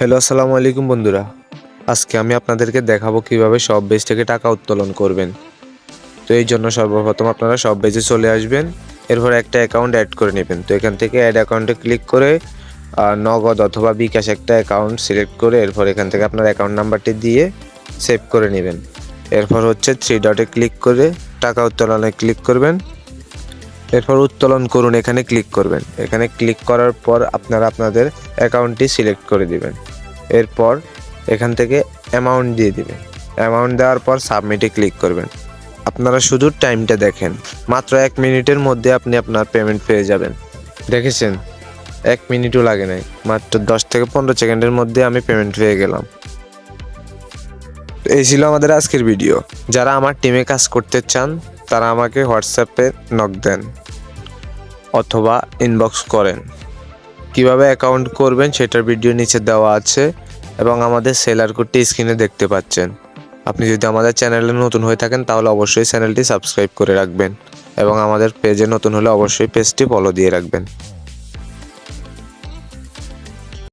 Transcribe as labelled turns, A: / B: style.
A: Hello, আসসালামু আলাইকুম বন্ধুরা। আজকে আমি আপনাদেরকে দেখাবো কীভাবে সব বেজ থেকে টাকা উত্তোলন করবেন। তো এই জন্য সর্বপ্রথম আপনারা সব বেজে চলে আসবেন। এরপর একটা অ্যাকাউন্ট অ্যাড করে নেবেন। তো এখান থেকে অ্যাড অ্যাকাউন্টে ক্লিক করে নগদ অথবা বিকাশ একটা অ্যাকাউন্ট সিলেক্ট করে এরপর এখান থেকে আপনার অ্যাকাউন্ট নাম্বারটি দিয়ে সেভ করে নেবেন। এরপর হচ্ছে থ্রি ডটে ক্লিক করে টাকা উত্তোলনে ক্লিক করবেন। এরপর উত্তোলন করুন, এখানে ক্লিক করবেন। এখানে ক্লিক করার পর আপনারা আপনাদের অ্যাকাউন্টটি সিলেক্ট করে দিবেন। এরপর এখান থেকে অ্যামাউন্ট দিয়ে দিবেন। অ্যামাউন্ট দেওয়ার পর সাবমিটে ক্লিক করবেন। আপনারা শুধু টাইমটা দেখেন। মাত্র এক মিনিটের মধ্যে আপনি আপনার পেমেন্ট পেয়ে যাবেন। দেখেছেন? এক মিনিটও লাগে নাই। মাত্র দশ থেকে পনেরো সেকেন্ডের মধ্যে আমি পেমেন্ট পেয়ে গেলাম। এই ছিল আমাদের আজকের ভিডিও যারা আমার টিমে কাজ করতে চান তারা আমাকে হোয়াটসঅ্যাপে নক দেন অথবা ইনবক্স করেন। কীভাবে অ্যাকাউন্ট করবেন সেটার ভিডিও নিচে দেওয়া আছে এবং আমাদের সেলার কোডটি স্ক্রিনে দেখতে পাচ্ছেন। আপনি যদি আমাদের চ্যানেলে নতুন হয়ে থাকেন তাহলে অবশ্যই চ্যানেলটি সাবস্ক্রাইব করে রাখবেন এবং আমাদের পেজে নতুন হলে অবশ্যই পেজটি ফলো দিয়ে রাখবেন।